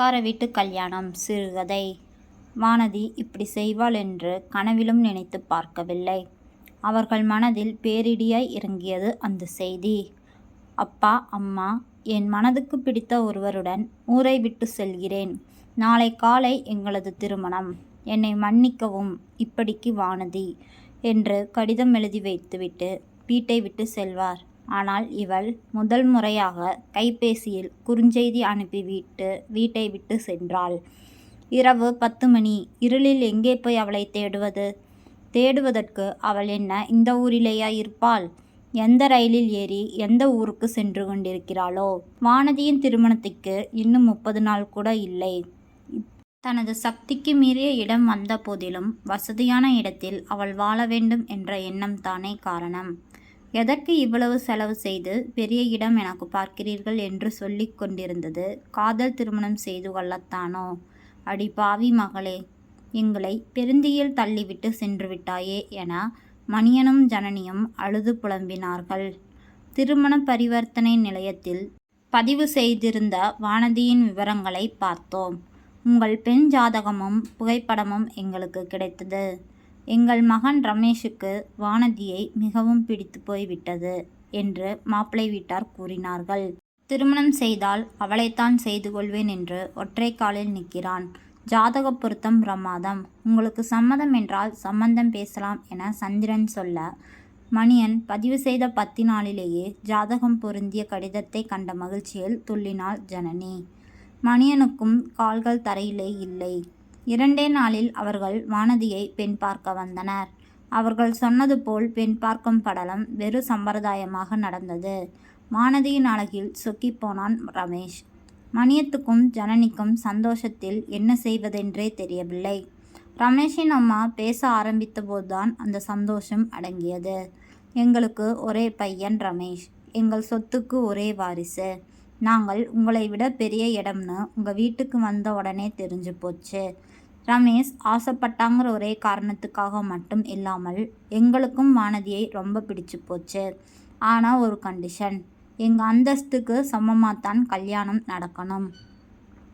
பணக்கார வீட்டு கல்யாணம் சிறுகதை. வானதி இப்படி செய்வாள் என்று கனவிலும் நினைத்து பார்க்கவில்லை. அவர்கள் மனதில் பேரிடியாய் இறங்கியது அந்த செய்தி. அப்பா அம்மா என் மனதுக்கு பிடித்த ஒருவருடன் ஊரை விட்டு செல்கிறேன். நாளை காலை எங்களது திருமணம். என்னை மன்னிக்கவும். இப்படிக்கு வானதி என்று கடிதம் எழுதி வைத்துவிட்டு வீட்டை விட்டு செல்வார். ஆனால் இவள் முதல் முறையாக கைபேசியில் குறுஞ்செய்தி அனுப்பிவிட்டு வீட்டை விட்டு சென்றாள். இரவு பத்து மணி. இருளில் எங்கே போய் அவளை தேடுவது? தேடுவதற்கு அவள் என்ன இந்த ஊரிலேயா இருப்பாள்? எந்த ரயிலில் ஏறி எந்த ஊருக்கு சென்று கொண்டிருக்கிறாளோ? வானதியின் திருமணத்துக்கு இன்னும் முப்பது நாள் கூட இல்லை. தனது சக்திக்கு மீறிய இடம் வந்த போதிலும் வசதியான இடத்தில் அவள் வாழ வேண்டும் என்ற எண்ணம் தானே காரணம். எதற்கு இவ்வளவு செலவு செய்து பெரிய இடம் எனக்கு பார்க்கிறீர்கள் என்று சொல்லிக் கொண்டிருந்தது. காதல் திருமணம் செய்து கொள்ளத்தானோ? அடி பாவி மகளே எங்களை பெருந்தியில் தள்ளிவிட்டு சென்று விட்டாயே என மணியனும் ஜனனியும் அழுது புலம்பினார்கள். திருமண பரிவர்த்தனை நிலையத்தில் பதிவு செய்திருந்த வானதியின் விவரங்களை பார்த்தோம். உங்கள் பெண் ஜாதகமும் புகைப்படமும் எங்களுக்கு கிடைத்தது. எங்கள் மகன் ரமேஷுக்கு வானதியை மிகவும் பிடித்து போய்விட்டது என்று மாப்பிள்ளை வீட்டார் கூறினார்கள். திருமணம் செய்தால் அவளைத்தான் செய்து கொள்வேன் என்று ஒற்றை காலில் நிற்கிறான். ஜாதக பொருத்தம் பிரமாதம். உங்களுக்கு சம்மதம் என்றால் சம்பந்தம் பேசலாம் என சந்திரன் சொல்ல மணியன் பதிவு செய்த பத்து நாளிலேயே ஜாதகம் பொருந்திய கடிதத்தை கண்ட மகிழ்ச்சியில் துள்ளினாள் ஜனனி. மணியனுக்கும் கால்கள் தரையிலே இல்லை. இரண்டே நாளில் அவர்கள் வானதியை பெண் பார்க்க வந்தனர். அவர்கள் சொன்னது போல் பெண் பார்க்கும் படலம் வெறு சம்பிரதாயமாக நடந்தது. வானதியின் அழகில் சொக்கிப்போனான் ரமேஷ். மணியத்துக்கும் ஜனனிக்கும் சந்தோஷத்தில் என்ன செய்வதென்றே தெரியவில்லை. ரமேஷின் அம்மா பேச ஆரம்பித்த போதுதான் அந்த சந்தோஷம் அடங்கியது. எங்களுக்கு ஒரே பையன் ரமேஷ். எங்கள் சொத்துக்கு ஒரே வாரிசு. நாங்கள் உங்களை விட பெரிய இடம்னு உங்கள் வீட்டுக்கு வந்த உடனே தெரிஞ்சு போச்சு. ரமேஷ் ஆசைப்பட்டாங்கிற ஒரே காரணத்துக்காக மட்டும் இல்லாமல் எங்களுக்கும் வானதியை ரொம்ப பிடிச்சு போச்சு. ஆனால் ஒரு கண்டிஷன் எங்கள் அந்தஸ்துக்கு சமமாகத்தான் கல்யாணம் நடக்கணும்.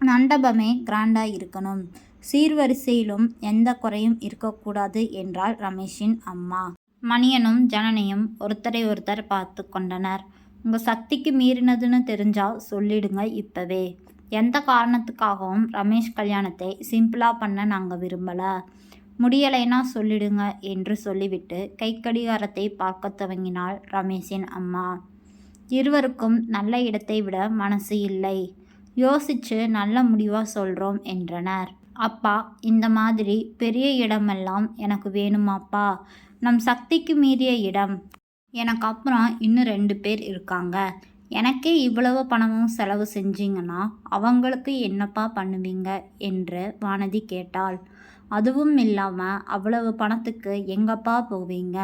மண்டபமே கிராண்டாக இருக்கணும். சீர்வரிசையிலும் எந்த குறையும் இருக்கக்கூடாது என்றால் ரமேஷின் அம்மா. மணியனும் ஜனனியும் ஒருத்தரை ஒருத்தர் பார்த்து கொண்டனர். உங்கள் சக்திக்கு மீறினதுன்னு தெரிஞ்சால் சொல்லிடுங்க இப்போவே. எந்த காரணத்துக்காகவும் ரமேஷ் கல்யாணத்தை சிம்பிளாக பண்ண நாங்கள் விரும்பலை. முடியலைன்னா சொல்லிடுங்க என்று சொல்லிவிட்டு கைக்கடிகாரத்தை பார்க்க துவங்கினாள் ரமேஷின் அம்மா. இருவருக்கும் நல்ல இடத்தை விட மனசு இல்லை. யோசிச்சு நல்ல முடிவாக சொல்கிறோம் என்றனர். அப்பா இந்த மாதிரி பெரிய இடமெல்லாம் எனக்கு வேணுமாப்பா. நம் சக்திக்கு மீறிய இடம். எனக்கு அப்புறம் இன்னும் ரெண்டு பேர் இருக்காங்க. எனக்கே இவ்வளவு பணமும் செலவு செஞ்சீங்கன்னா அவங்களுக்கு என்னப்பா பண்ணுவீங்க? என்று வானதி கேட்டாள். அதுவும் இல்லாமல் அவ்வளவு பணத்துக்கு எங்கப்பா போவீங்க?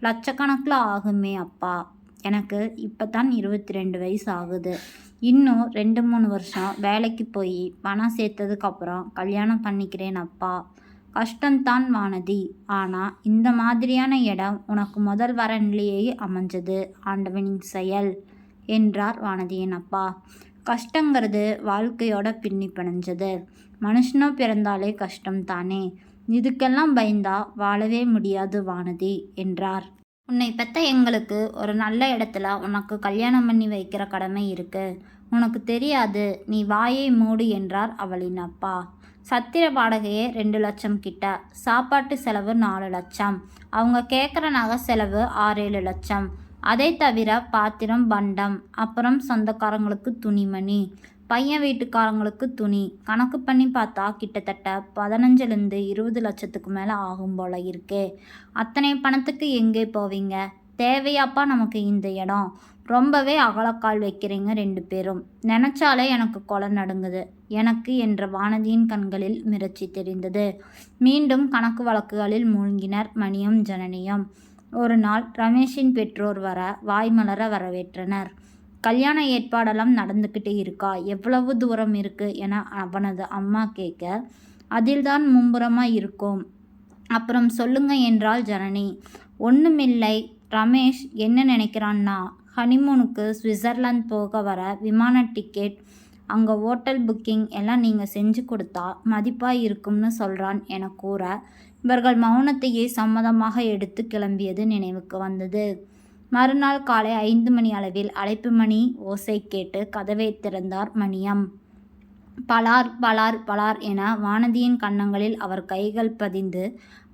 லட்சக்கணக்கில் ஆகுமே அப்பா. எனக்கு இப்போ தான் இருபத்தி ரெண்டு வயசு ஆகுது. இன்னும் ரெண்டு மூணு வருஷம் வேலைக்கு போய் பணம் சேர்த்ததுக்கப்புறம் கல்யாணம் பண்ணிக்கிறேன் அப்பா. கஷ்டந்தான் வானதி. ஆனால் இந்த மாதிரியான இடம் உனக்கு முதல் வரன்லேயே அமைஞ்சது. ஆண்டவனின் செயல் என்றார் வானதியின் அப்பா. கஷ்டங்கிறது வாழ்க்கையோட பின்னி பிணைஞ்சது. மனுஷனோ பிறந்தாலே கஷ்டம் தானே இதுக்கெல்லாம் பயந்தா வாழவே முடியாது வானதி என்றார். உன்னை பெத்த எங்களுக்கு ஒரு நல்ல இடத்துல உனக்கு கல்யாணம் பண்ணி வைக்கிற கடமை இருக்கு. உனக்கு தெரியாது நீ வாயை மூடு என்றார் அவளின் அப்பா. சத்திர வாடகையே ரெண்டு லட்சம் கிட்ட. சாப்பாட்டு செலவு நாலு லட்சம். அவங்க கேட்குற நகை செலவு ஆறேழு லட்சம். அதை தவிர பாத்திரம் பண்டம் அப்புறம் சொந்தக்காரங்களுக்கு துணிமணி பையன் வீட்டுக்காரங்களுக்கு துணி. கணக்கு பண்ணி பார்த்தா கிட்டத்தட்ட பதினஞ்சுலேருந்து இருபது லட்சத்துக்கு மேலே ஆகும் போல இருக்கே. அத்தனை பணத்துக்கு எங்கே போவீங்க? தேவையாப்பா நமக்கு இந்த இடம். ரொம்பவே அகலக்கால் வைக்கிறீங்க ரெண்டு பேரும். நினச்சாலே எனக்கு கொலை நடுங்குது. எனக்கு என்ற வானதியின் கண்களில் மிரட்சி தெரிந்தது. மீண்டும் கணக்கு வழக்குகளில் மூழ்கினர் மணியும் ஜனனியும். ஒரு நாள் ரமேஷின் பெற்றோர் வர வாய்மலர வரவேற்றனர். கல்யாண ஏற்பாடெல்லாம் நடந்துக்கிட்டே இருக்கா? எவ்வளவு தூரம் இருக்கு? என அவனது அம்மா கேட்க அதில்தான் மும்புறமாக இருக்கும். அப்புறம் சொல்லுங்க என்றாள் ஜனனி. ஒன்றுமில்லை ரமேஷ் என்ன நினைக்கிறான்னா? ஹனிமூனுக்கு சுவிட்சர்லாந்து போக வர விமான டிக்கெட் அங்கே ஓட்டல் புக்கிங் எல்லாம் நீங்கள் செஞ்சு கொடுத்தா மதிப்பாக இருக்கும்னு சொல்கிறான் என கூற இவர்கள் மௌனத்தையே சம்மதமாக எடுத்து கிளம்பியது நினைவுக்கு வந்தது. மறுநாள் காலை ஐந்து மணி அளவில் அழைப்பு மணி ஓசை கேட்டு கதவை திறந்தார் மணியம். பலார் பலார் பலார் என வானதியின் கன்னங்களில் அவர் கைகள் பதிந்து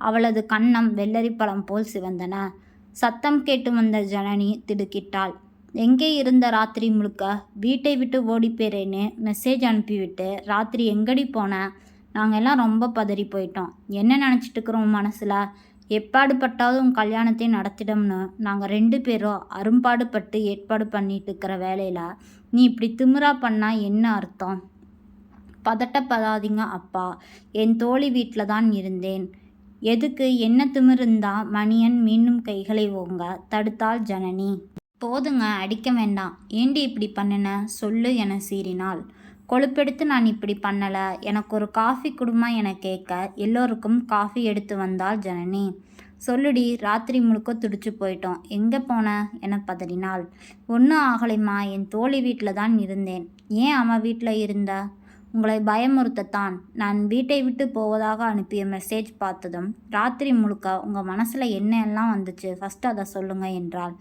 அவளது கன்னம் வெள்ளரிப்பழம் போல் சிவந்தன. சத்தம் கேட்டு வந்த ஜனனி திடுக்கிட்டாள். எங்கே இருந்த ராத்திரி முழுக்க? வீட்டை விட்டு ஓடி போயிறேன்னு மெசேஜ் அனுப்பிவிட்டு ராத்திரி எங்கடி போன? நாங்கள் எல்லாம் ரொம்ப பதறி போயிட்டோம். என்ன நினச்சிட்டு இருக்கிறோம் மனசில்? எப்பாடு பட்டாவது உன் கல்யாணத்தை நடத்திடம்னு நாங்கள் ரெண்டு பேரும் அரும்பாடுபட்டு ஏற்பாடு பண்ணிட்டு இருக்கிற வேலையில் நீ இப்படி திமிரா பண்ணால் என்ன அர்த்தம்? பதட்டப்படாதீங்க அப்பா. என் தோழி வீட்டில் தான் இருந்தேன். எதுக்கு என்ன திமிருந்தா மணியன் மீண்டும் கைகளை ஓங்க தடுத்தாள் ஜனனி. போதுங்க அடிக்க வேண்டாம். ஏண்டி இப்படி பண்ணுன? சொல்லு என சீறினாள். கொழுப்பெடுத்து நான் இப்படி பண்ணலை. எனக்கு ஒரு காஃபி குடுமா என கேட்க எல்லோருக்கும் காஃபி எடுத்து வந்தாள் ஜனனி. சொல்லுடி ராத்திரி முழுக்க துடிச்சு போயிட்டோம். எங்கே போன? என பதறினாள். ஒன்றும் ஆகலைம்மா. என் தோழி வீட்டில் தான் இருந்தேன். ஏன் அவன் வீட்டில் இருந்த? உங்களை பயமுறுத்தத்தான் நான் வீட்டை விட்டு போவதாக அனுப்பிய மெசேஜ் பார்த்ததும் ராத்திரி முழுக்க உங்கள் மனசில் என்ன எல்லாம் வந்துச்சு? ஃபஸ்ட்டு அதை சொல்லுங்கள் என்றாள்.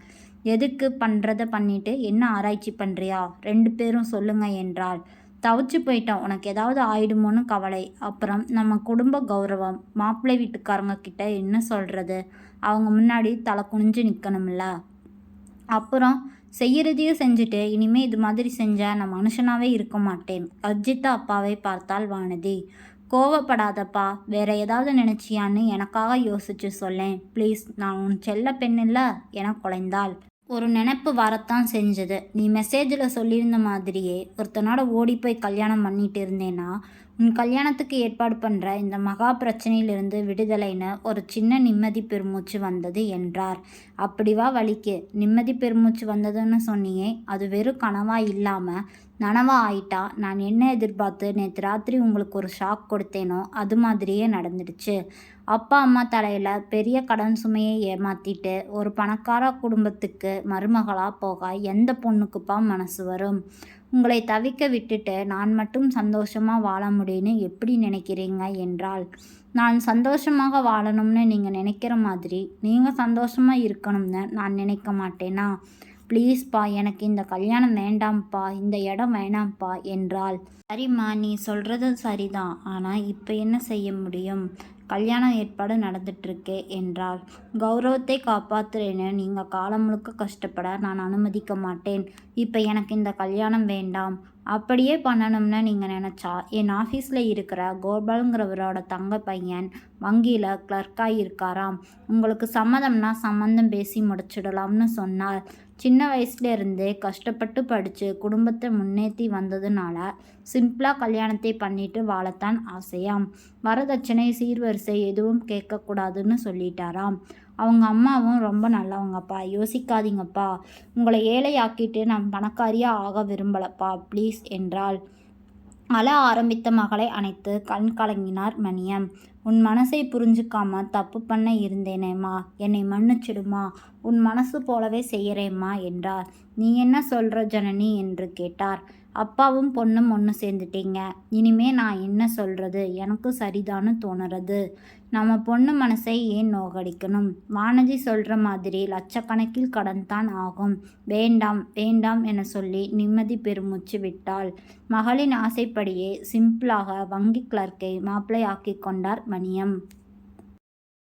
எதுக்கு பண்ணுறதை பண்ணிட்டு என்ன ஆராய்ச்சி பண்ணுறியா ரெண்டு பேரும் சொல்லுங்கள் என்றாள். தவிச்சு போயிட்டோம் உனக்கு ஏதாவது ஆயிடுமோன்னு கவலை. அப்புறம் நம்ம குடும்ப கௌரவம் மாப்பிள்ளை வீட்டுக்காரங்க கிட்ட என்ன சொல்கிறது அவங்க முன்னாடி தலை குனிஞ்சு நிற்கணும்ல அப்புறம் செய்யறதையும் செஞ்சுட்டு இனிமே இது மாதிரி செஞ்சால் நான் மனுஷனாவே இருக்க மாட்டேன். அஜித்தா அப்பாவை பார்த்தால் வானதி. கோவப்படாதப்பா வேற ஏதாவது நினச்சியான்னு எனக்காக யோசிச்சு சொல்லேன். ப்ளீஸ் நான் உன் செல்ல பெண் இல்லை என குலைந்தாள். ஒரு நினப்பு வரத்தான் செஞ்சது. நீ மெசேஜில் சொல்லியிருந்த மாதிரியே ஒருத்தனோட ஓடி போய் கல்யாணம் பண்ணிட்டு இருந்தேன்னா உன் கல்யாணத்துக்கு ஏற்பாடு பண்ணுற இந்த மகா பிரச்சனையிலிருந்து விடுதலைன்னு ஒரு சின்ன நிம்மதி பெருமூச்சு வந்தது என்றார். அப்படிவா வலிக்கு. நிம்மதி பெருமூச்சு வந்ததுன்னு சொன்னியே அது வெறும் கனவா இல்லாமல் நனவா ஆயிட்டா? நான் என்ன எதிர்பார்த்து நேற்று ராத்திரி உங்களுக்கு ஒரு ஷாக் கொடுத்தேனோ அது மாதிரியே நடந்துடுச்சு. அப்பா அம்மா தலையில் பெரிய கடன் சுமையை ஏமாற்றிட்டு ஒரு பணக்கார குடும்பத்துக்கு மருமகளாக போக எந்த பொண்ணுக்குப்பா மனசு வரும்? உங்களை தவிக்க விட்டுட்டு நான் மட்டும் சந்தோஷமாக வாழ முடியும்னு எப்படி நினைக்கிறீங்க? என்றால் நான் சந்தோஷமாக வாழணும்னு நீங்கள் நினைக்கிற மாதிரி நீங்கள் சந்தோஷமாக இருக்கணும்னு நான் நினைக்க மாட்டேனா? ப்ளீஸ்ப்பா எனக்கு இந்த கல்யாணம் வேண்டாம்ப்பா இந்த இடம் வேணாம்ப்பா என்றாள். சரிம்மா நீ சொல்கிறது சரிதான். ஆனால் இப்போ என்ன செய்ய முடியும்? கல்யாண ஏற்பாடு நடந்துட்டுருக்கு என்றாள். கௌரவத்தை காப்பாத்துறேன்னு நீங்கள் காலம் முழுக்க கஷ்டப்பட நான் அனுமதிக்க மாட்டேன். இப்போ எனக்கு இந்த கல்யாணம் வேண்டாம். அப்படியே பண்ணணும்னு நீங்கள் நினச்சா என் ஆஃபீஸில் இருக்கிற கோபாலுங்கிறவரோட தங்க பையன் வங்கியில் கிளர்க்காக இருக்காராம் உங்களுக்கு சம்மதம்னா சம்மந்தம் பேசி முடிச்சிடலாம்னு சொன்னார். சின்ன வயசுலேருந்தே கஷ்டப்பட்டு படித்து குடும்பத்தை முன்னேற்றி வந்ததுனால சிம்பிளாக கல்யாணத்தை பண்ணிட்டு வாழத்தான் ஆசையாம். வரதட்சணை சீர்வரிசை எதுவும் கேட்கக்கூடாதுன்னு சொல்லிட்டாராம். அவங்க அம்மாவும் ரொம்ப நல்லவங்கப்பா. யோசிக்காதீங்கப்பா. உங்களை ஏழையாக்கிட்டு நான் பணக்காரியாக ஆக விரும்பலப்பா ப்ளீஸ் என்றாள். அழ ஆரம்பித்த மகளை அணைத்து கண் கலங்கினார் மணியம். உன் மனசை புரிஞ்சுக்காம தப்பு பண்ண இருந்தேனேம்மா. என்னை மன்னிச்சிடுமா. உன் மனசு போலவே செய்கிறேம்மா என்றார். நீ என்ன சொல்கிற ஜனனி? என்று கேட்டார். அப்பாவும் பொண்ணும் ஒன்று சேர்ந்துட்டீங்க. இனிமே நான் என்ன சொல்கிறது எனக்கு சரிதான்னு தோணுறது. நம்ம பொண்ணு மனசை ஏன் நோகடிக்கணும்? வானதி சொல்கிற மாதிரி லட்சக்கணக்கில் கடன் தான் ஆகும். வேண்டாம் வேண்டாம் என சொல்லி நிம்மதி பெருமூச்சு விட்டாள். மகளின் ஆசைப்படியே சிம்பிளாக வங்கி கிளர்க்கை மாப்பிளை ஆக்கி கொண்டார் மணியம்.